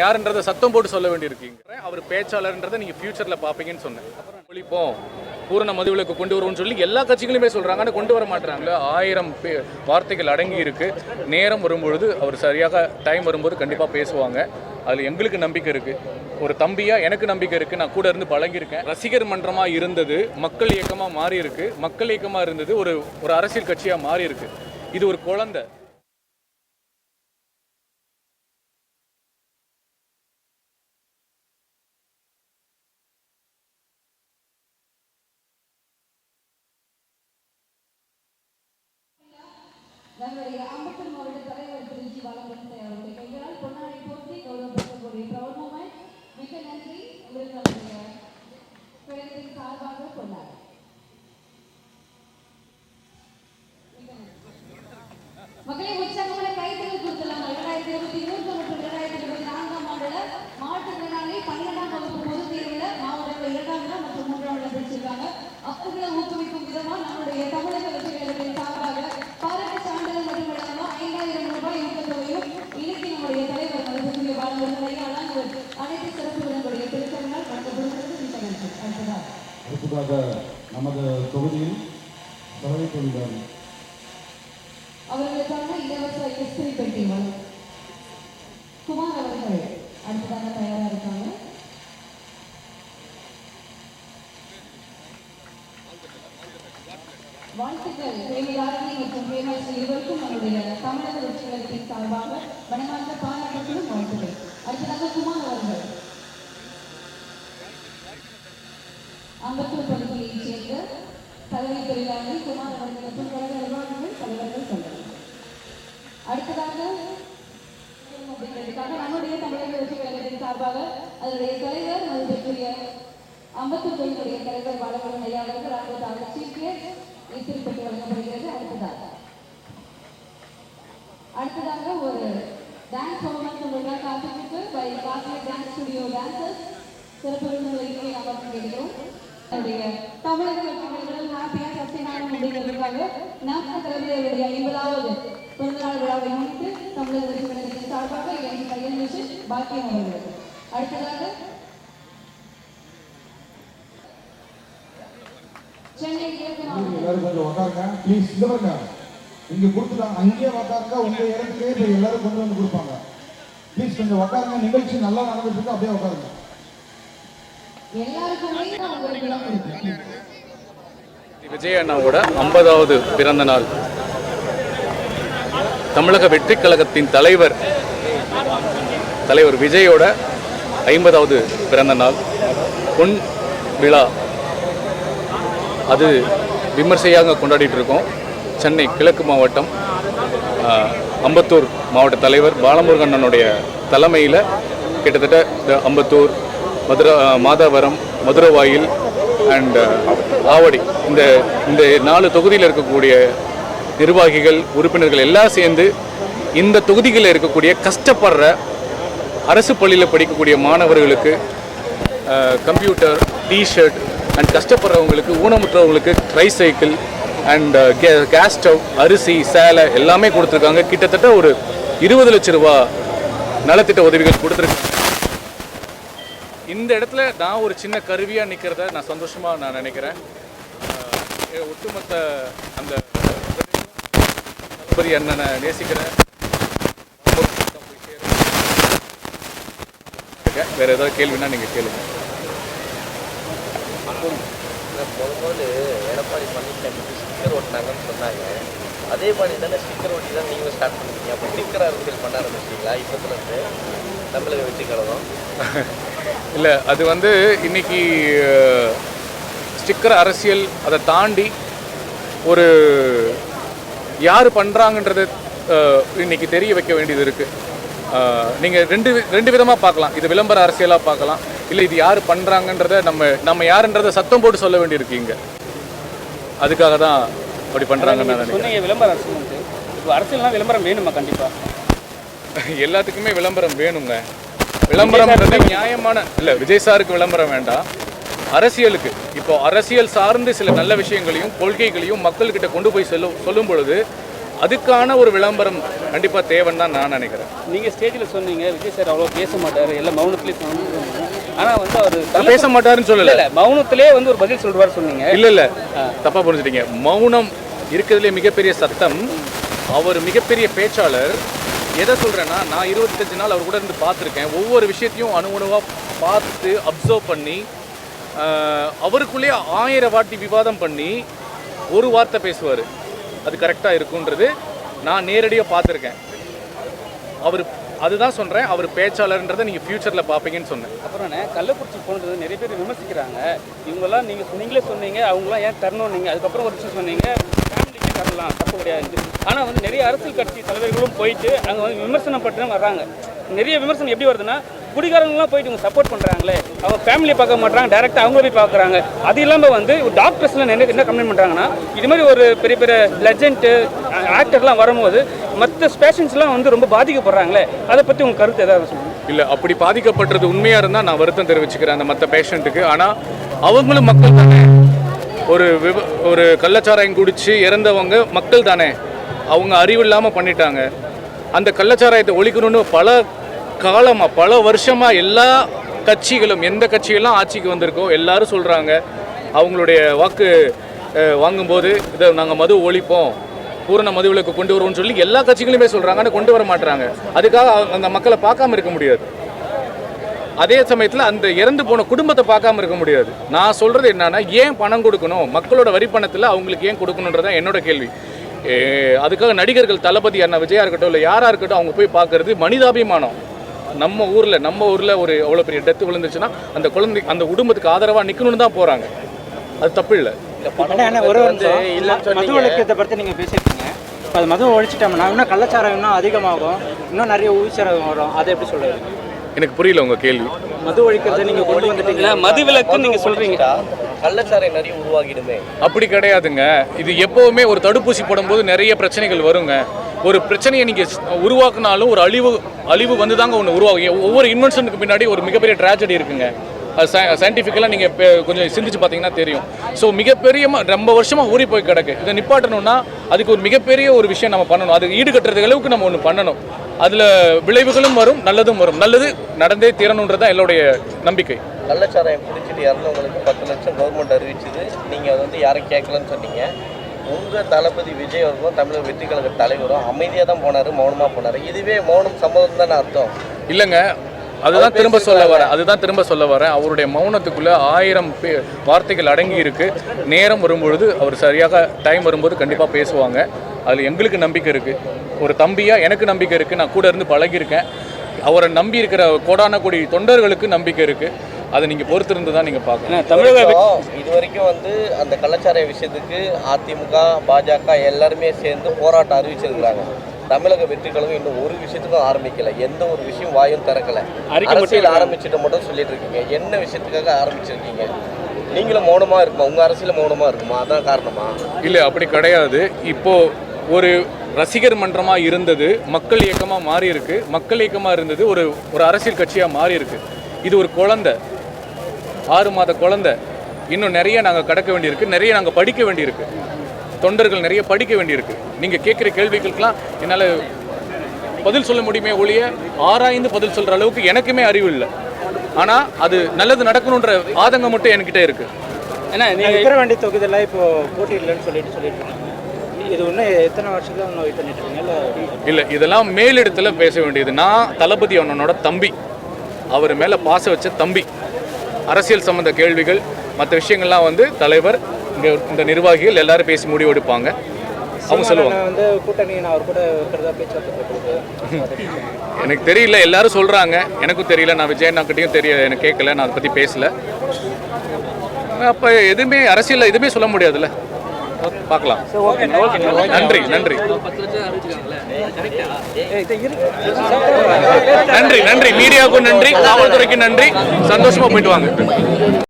யாருன்றதை சத்தம் போட்டு சொல்ல வேண்டியிருக்கீங்க. அவர் பேச்சாளர்ன்றதை நீங்கள் ஃபியூச்சரில் பார்ப்பீங்கன்னு சொன்னேன். ஒழிப்போம். பூரண மதுவிலக்கு கொண்டு வருவோம்னு சொல்லி எல்லா கட்சிகளுமே சொல்கிறாங்க ஆனால் கொண்டு வர மாட்டாங்களே ஆயிரம் பே வார்த்தைகள் அடங்கி இருக்கு. நேரம் வரும்பொழுது அவர் சரியாக டைம் வரும்போது கண்டிப்பாக பேசுவாங்க. அதில் எங்களுக்கு நம்பிக்கை இருக்குது ஒரு தம்பியா எனக்கு நம்பிக்கை இருக்குது நான் கூட இருந்து பழகியிருக்கேன். ரசிகர் மன்றமாக இருந்தது மக்கள் இயக்கமாக மாறி இருக்கு மக்கள் இயக்கமாக இருந்தது ஒரு ஒரு அரசியல் கட்சியாக மாறி இருக்கு இது ஒரு குழந்தை. நம்முடைய அம்பத்தூர் மாவட்ட தலைவர் திரு ஜி வளம்பரத்தை அவருடைய கைகளால் பொன்னாடை போற்றி கௌரவப்படுத்தக்கூடிய ப்ரௌட் மிக நன்றி. இவர்களுடைய கழகத்தின் சார்பாக கொண்டாடு அடுத்ததாக நமது தொகுதியில் தலைமை அவர்களுக்கான இலவச இஸ்திரி பெட்டி குமார் அவர்கள் அடுத்ததாக தயாரா இருக்காங்க. வாழ்த்துக்கள். பிரேமிதாரணி மற்றும் பிரேமாஸ்ரீ இருவருக்கும் நம்முடைய தமிழக வெற்றிகளுக்கு சார்பாக வனமார்ந்த பாராட்டுகளும் வாழ்த்துக்கள். அடுத்ததாக குமார் அவர்கள். அம்பத்தூர் பகுதியைச் சேர்ந்த தலைமை தொழிலாளி குமார் அவர்கள் மற்றும் கழக நிர்வாகிகள் தலைவர்கள் சொல்லுங்கள் அடுத்ததாக அப்படிங்கிறதுக்காக நம்முடைய தமிழக வெற்றி கழகத்தின் சார்பாக அதனுடைய தலைவர் மதிப்பிற்குரிய அம்பத்தூர் தொழிலுடைய தலைவர் பாலகுடன் ஐயா அவர்கள் அடுத்ததாக சீஃப் கெஸ்ட் இத்திருப்பட்டி வழங்கப்படுகிறது. அடுத்ததாக அடுத்ததாக ஒரு டான்ஸ் பர்ஃபார்மன்ஸ் உங்களுக்காக காத்துக்கிட்டு by Karthik dance studio dancers சிறப்பு விருதுகளை இங்கே அமர்ந்து கேட்கிறோம் நம்முடைய தமிழக வெற்றிகளுடன் ஹாப்பியா சஸ்டைனாலும் அப்படிங்கிறதுக்காக நாம தலைவருடைய ஐம்பதாவது பிறந்தநாள் விழாவை முன்னிட்டு தமிழக வெற்றிகளுக்கு சார்பாக எனக்கு வச்சு பாக்கியம் அடுத்ததாக சென்னை எல்லாரும் கொஞ்சம் உட்காருங்க ப்ளீஸ் இந்த பாருங்க. இங்க கொடுத்துட்டாங்க அங்கேயே உட்காருங்க உங்க இடத்துக்கே எல்லாரும் கொண்டு வந்து கொடுப்பாங்க. ப்ளீஸ் கொஞ்சம் உட்காருங்க நிகழ்ச்சி நல்லா நடந்துட்டு இருக்கு. அப்படியே உட்காருங்க எல்லாருக்குமே தான் உங்களுக்கு இடம் இருக்கு விஜய் அண்ணாவோட ஐம்பதாவது பிறந்த நாள். தமிழக வெற்றி கழகத்தின் தலைவர் தலைவர் விஜயோட ஐம்பதாவது பிறந்த நாள். பொன் விழா. அது விமர்சையாக கொண்டாடிட்டு இருக்கோம். சென்னை கிழக்கு மாவட்டம் அம்பத்தூர் மாவட்ட தலைவர் பாலமுருகண்ணனுடைய தலைமையில் கிட்டத்தட்ட இந்த அம்பத்தூர் மதுரா மாதாவரம் மதுரவாயில் அண்ட் ஆவடி. இந்த இந்த நாலு தொகுதியில் இருக்கக்கூடிய நிர்வாகிகள் உறுப்பினர்கள் எல்லாம் சேர்ந்து இந்த தொகுதிகளில் இருக்கக்கூடிய கஷ்டப்படுற அரசு பள்ளியில் படிக்கக்கூடிய மாணவர்களுக்கு கம்ப்யூட்டர் டிஷர்ட் அண்ட் கஷ்டப்படுறவங்களுக்கு ஊனமுற்றவங்களுக்கு tricycle and gas stove அரிசி சேலை எல்லாமே கொடுத்துருக்காங்க. கிட்டத்தட்ட ஒரு இருபது லட்ச ரூபா நலத்திட்ட உதவிகள் கொடுத்துருக்காங்க. இந்த இடத்துல நான் ஒரு சின்ன கருவியாக நிற்கிறத நான் சந்தோஷமாக நான் நினைக்கிறேன். ஒட்டுமொத்த அந்த தளபதி அண்ணனை நேசிக்கிறேன். வேற ஏதாவது கேள்வினா நீங்கள் கேளுங்க. போகும்போது எடப்பாடி பழனிசாமி ஸ்டிக்கர் ஓட்டினாங்கன்னு சொன்னாங்க. அதே மாதிரி தானே ஸ்டிக்கர் ஓட்டி தான் நீங்களும் ஸ்டார்ட் பண்ணிருக்கீங்க அப்போ ஸ்டிக்கர் அரசியல் பண்ண ஆரம்பிச்சிங்களா? இப்பத்துல இருந்து தமிழக வெற்றி கழகம்? இல்ல அது வந்து இன்னைக்கு ஸ்டிக்கர் அரசியல் அதை தாண்டி ஒரு யார் பண்றாங்கன்றத அஹ், இன்னைக்கு தெரிய வைக்க வேண்டியது இருக்கு. அஹ், நீங்க ரெண்டு ரெண்டு விதமா பார்க்கலாம். இது விளம்பர அரசியலா பார்க்கலாம். இல்ல இது யார் பண்றாங்கன்றத நம்ம நம்ம யாருன்றத சத்தம் போட்டு சொல்ல வேண்டியிருக்கு இங்க. அதுக்காக தான் அப்படி பண்றாங்கன்னு நான் நினைக்கிறேன். சொன்னீங்க விளம்பரம் அரசு இப்போ அரசியல்னா விளம்பரம் வேணுமா கண்டிப்பா? எல்லாத்துக்குமே விளம்பரம் வேணுங்க. விளம்பரம்ன்றது நியாயமான இல்ல விஜய் சாருக்கு விளம்பரம் வேண்டாம். அரசியலுக்கு. இப்போ அரசியல் சார்ந்து சில நல்ல விஷயங்களையும் கொள்கைகளையும் மக்கள்கிட்ட கொண்டு போய் செல்லும் சொல்லும் பொழுது அதுக்கான ஒரு விளம்பரம் கண்டிப்பாக தேவைன்னு தான் நான் நினைக்கிறேன். நீங்கள் ஸ்டேஜில் சொன்னீங்க விஜய் சார் அவ்வளோ பேச மாட்டார் எல்லாம் மௌனத்திலே சொன்னீங்க. ஆனால் வந்து அவர் பேச மாட்டாருன்னு சொல்லலை. இல்லை மௌனத்திலே வந்து ஒரு பதில் சொல்லுவார் சொன்னீங்க. இல்ல இல்ல. தப்பா புரிஞ்சுட்டீங்க. மௌனம் இருக்கிறதுலே மிகப்பெரிய சத்தம். அவர் மிகப்பெரிய பேச்சாளர். எதை சொல்கிறேன்னா நான் இருபத்தஞ்சு நாள் அவர் கூட இருந்து பார்த்துருக்கேன். ஒவ்வொரு விஷயத்தையும் அணுகுணுவாக பார்த்து அப்சர்வ் பண்ணி அவருக்குள்ளேயே ஆயிரம் வாட்டி விவாதம் பண்ணி ஒரு வார்த்தை பேசுவார். அது கரெக்டாக இருக்குன்றது நான் நேரடியாக பார்த்துருக்கேன். அவர் அதுதான் சொல்கிறேன் அவர் பேச்சாளர்ன்றதை நீங்கள் ஃப்யூச்சரில் பார்ப்பீங்கன்னு சொன்னேன். அப்புறம் கள்ளக்குறிச்சி போனது நிறைய பேர் விமர்சிக்கிறாங்க. இவங்கெல்லாம் நீங்கள் நீங்களே சொன்னீங்க அவங்களாம் ஏன் தரணும் நீங்கள் அதுக்கப்புறம் ஒரு விஷயம் சொன்னீங்க. ஃபேமிலிக்கே தரலாம் தப்பு கிடையாது. ஆனால் வந்து நிறைய அரசியல் கட்சி தலைவர்களும் போயிட்டு அங்கே வந்து விமர்சனம் பண்ணிட்டு வர்றாங்க. நிறைய விமர்சனம் எப்படி வருதுன்னா குடிகாரங்களாம் போயிட்டு இவங்க சப்போர்ட் பண்ணுறாங்களே அவங்க ஃபேமிலியை பார்க்க மாட்டாங்க டேரெக்டாக அவங்க போய் பார்க்குறாங்க. அது இல்லாமல் வந்து ஒரு டாக்டர்ஸ்லாம் என்ன என்ன கம்ப்ளைண்ட் பண்ணுறாங்கன்னா இது மாதிரி ஒரு பெரிய பெரிய லெஜெண்ட்டு ஆக்டர்லாம் வரும்போது மற்ற பேஷண்ட்ஸ்லாம் வந்து ரொம்ப பாதிக்கப்படுறாங்களே அதை பற்றி உங்கள் கருத்து ஏதாவது சொல்லுங்கள் இல்லை அப்படி பாதிக்கப்பட்டது உண்மையாக இருந்தால் நான் வருத்தம் தெரிவிச்சுக்கிறேன் அந்த மற்ற பேஷண்ட்டுக்கு ஆனால் அவங்களும் மக்கள் தானே. ஒரு விப ஒரு கள்ளச்சாராயம் குடித்து இறந்தவங்க மக்கள் தானே. அவங்க அறிவு இல்லாமல் பண்ணிட்டாங்க. அந்த கள்ளச்சாராயத்தை ஒழிக்கணும்னு பல காலமாக பல வருஷமாக எல்லா கட்சிகளும் எந்த கட்சியெல்லாம் ஆட்சிக்கு வந்திருக்கோ எல்லாரும் சொல்கிறாங்க அவங்களுடைய வாக்கு வாங்கும்போது இதை நாங்கள் மது ஒழிப்போம். பூரண மதுவிலக்கு கொண்டு வருவோம்னு சொல்லி எல்லா கட்சிகளுமே சொல்கிறாங்க ஆனால் கொண்டு வர மாட்டுறாங்க அதுக்காக அந்த மக்களை பார்க்காம இருக்க முடியாது. அதே சமயத்தில் அந்த இறந்து போன குடும்பத்தை பார்க்காம இருக்க முடியாது. நான் சொல்றது என்னன்னா ஏன் பணம் கொடுக்கணும்? மக்களோட வரி பணத்தில் அவங்களுக்கு ஏன் கொடுக்கணுன்றதான் என்னோட கேள்வி. அதுக்காக நடிகர்கள் தளபதி அண்ணா விஜயா இருக்கட்டும் இல்லை யாரா இருக்கட்டும் அவங்க போய் பார்க்கறது மனிதாபிமானம். நம்ம ஊர்ல நம்ம ஊர்ல ஒரு அவ்வளோ பெரிய டெத்து விழுந்துச்சுன்னா அந்த குழந்தை அந்த குடும்பத்துக்கு ஆதரவாக நிற்கணும்னு தான் போறாங்க. அது தப்பு இல்லை. மது ஒழிக்கத்தை பற்றி நீங்கள் பேசியிருக்கீங்க. அது மது ஒழிச்சிட்டோம்னா இன்னும் கள்ளச்சாரம் இன்னும் அதிகமாகும். இன்னும் நிறைய உயிர்ச்சாரம் வரும். அதை எப்படி சொல்லுவீங்க எனக்கு புரியல உங்க கேள்வி. மது ஒழிக்கிறதை நீங்கள் கொண்டு வந்துட்டீங்க மது விலக்கு நீங்கள் சொல்கிறீங்க கள்ளச்சாராயம் நிறைய உருவாகிடுமே. அப்படி கிடையாதுங்க. இது எப்பவுமே ஒரு தடுப்பூசி போடும்போது நிறைய பிரச்சனைகள் வருங்க. ஒரு பிரச்சனையை நீங்க ஸ்- உருவாக்குனாலும் ஒரு அழிவு அழிவு வந்து தாங்க ஒன்று உருவாகும் ஒவ்வொரு இன்வென்ஷனுக்கு பின்னாடி ஒரு மிகப்பெரிய ட்ராஜடி இருக்குங்க. அது சயின்டிஃபிக்கலாக நீங்கள் கொஞ்சம் சிந்திச்சு பார்த்தீங்கன்னா தெரியும். ஸோ மிகப்பெரிய ரொம்ப வருஷமாக ஊறி போய் கிடக்கு. இதை நிப்பாட்டணும்னா அதுக்கு ஒரு மிகப்பெரிய ஒரு விஷயம் நம்ம பண்ணணும். அது ஈடுகட்டுறதுக்கு அளவுக்கு நம்ம ஒன்று பண்ணணும். அதில் விளைவுகளும் வரும் நல்லதும் வரும். நல்லது நடந்தே தீரணுன்றது தான் என்னுடைய நம்பிக்கை. கள்ளச்சாராயம் குடிச்சிட்டு இறந்தவங்களுக்கு பத்து லட்சம் கவர்மெண்ட் அறிவிச்சது. நீங்கள் அது வந்து யாரும் கேட்கலன்னு சொன்னீங்க. உங்கள் தளபதி விஜய் அவர்களும் தமிழக வெற்றி கழக தலைவரும் அமைதியாக தான் போனார் மௌனமாக போனார். இதுவே மௌனம் சம்மதம் தானே அர்த்தம்? இல்லைங்க. அதுதான் திரும்ப சொல்ல வரேன். அதுதான் திரும்ப சொல்ல வரேன். அவருடைய மௌனத்துக்குள்ள ஆயிரம் பே வார்த்தைகள் அடங்கி இருக்கு. நேரம் வரும்பொழுது அவர் சரியாக டைம் வரும்போது கண்டிப்பாக பேசுவாங்க. அதில் எங்களுக்கு நம்பிக்கை இருக்கு. ஒரு தம்பியா எனக்கு நம்பிக்கை இருக்கு. நான் கூட இருந்து பழகியிருக்கேன். அவரை நம்பி இருக்கிற கோடான கோடி தொண்டர்களுக்கு நம்பிக்கை இருக்கு. அதை நீங்கள் பொறுத்திருந்து தான் நீங்கள் பார்க்கணும். ஏன்னா தமிழக வரைக்கும் இது வரைக்கும் வந்து அந்த கள்ளச்சாராய விஷயத்துக்கு அதிமுக பாஜக எல்லாருமே சேர்ந்து போராட்டம் அறிவிச்சிருக்கிறாங்க. தமிழக வெற்றி கழகம் இன்னும் ஒரு விஷயத்துக்கும் ஆரம்பிக்கல. எந்த ஒரு விஷயம் வாயும் திறக்கல. அரசியல் ஆரம்பிச்சுட்டு மட்டும் சொல்லிட்டு இருக்கீங்க. என்ன விஷயத்துக்காக ஆரம்பிச்சிருக்கீங்க? நீங்களும் மௌனமா இருக்குமா? உங்க அரசியல மௌனமா இருக்குமா? அதான் காரணமா? இல்லை அப்படி கிடையாது. இப்போ ஒரு ரசிகர் மன்றமாக இருந்தது மக்கள் இயக்கமாக மாறி இருக்கு மக்கள் இயக்கமாக இருந்தது ஒரு ஒரு அரசியல் கட்சியாக மாறி இருக்கு இது ஒரு குழந்த. ஆறு மாத குழந்த. இன்னும் நிறைய நாங்கள் கடக்க வேண்டியிருக்கு நிறைய நாங்கள் படிக்க வேண்டியிருக்கு. தொண்டர்கள் நிறைய படிக்க வேண்டியிருக்கு. நீங்கள் கேட்குற கேள்விகளுக்கெல்லாம் என்னால் பதில் சொல்ல முடியுமே ஒழிய ஆராய்ந்து பதில் சொல்கிற அளவுக்கு எனக்குமே அறிவு இல்லை. ஆனால் அது நல்லது நடக்கணுன்ற ஆதங்கம் மட்டும் என்கிட்ட இருக்குது ஏன்னா நீங்கள் நீங்கள் வேண்டிய தொகுதியில் இப்போ போட்டி இல்லைன்னு சொல்லிட்டு சொல்லிட்டு இது இன்னும் எத்தனை வருஷத்துல இன்னும் வெயிட் பண்ணிட்டு இருக்கீங்க இல்லை இதெல்லாம் மேலிடத்தில் பேச வேண்டியது. நான் தளபதி அண்ணனோட தம்பி. அவர் மேலே பாசம் வச்ச தம்பி. அரசியல் சம்மந்த கேள்விகள் மற்ற விஷயங்கள்லாம் வந்து தலைவர் இங்கே இந்த நிர்வாகிகள் எல்லாரும் பேசி முடிவு எடுப்பாங்க. அவங்க சொல்லுவாங்க. வந்து கூட்டணி நான் அவர் கூட இருக்கிறதா போட்டுருக்கு எனக்கு தெரியல எல்லாரும் சொல்கிறாங்க எனக்கும் தெரியல நான் விஜய் கிட்டேயும் தெரிய எனக்கு கேட்கல நான் அதை பற்றி பேசல. அப்போ எதுவுமே அரசியலில் எதுவுமே சொல்ல முடியாதுல்ல. பார்க்கலாம். நன்றி நன்றி. நன்றி நன்றி. மீடியாவுக்கும் நன்றி காவல்துறைக்கும் நன்றி. சந்தோஷமா போயிட்டு வாங்க.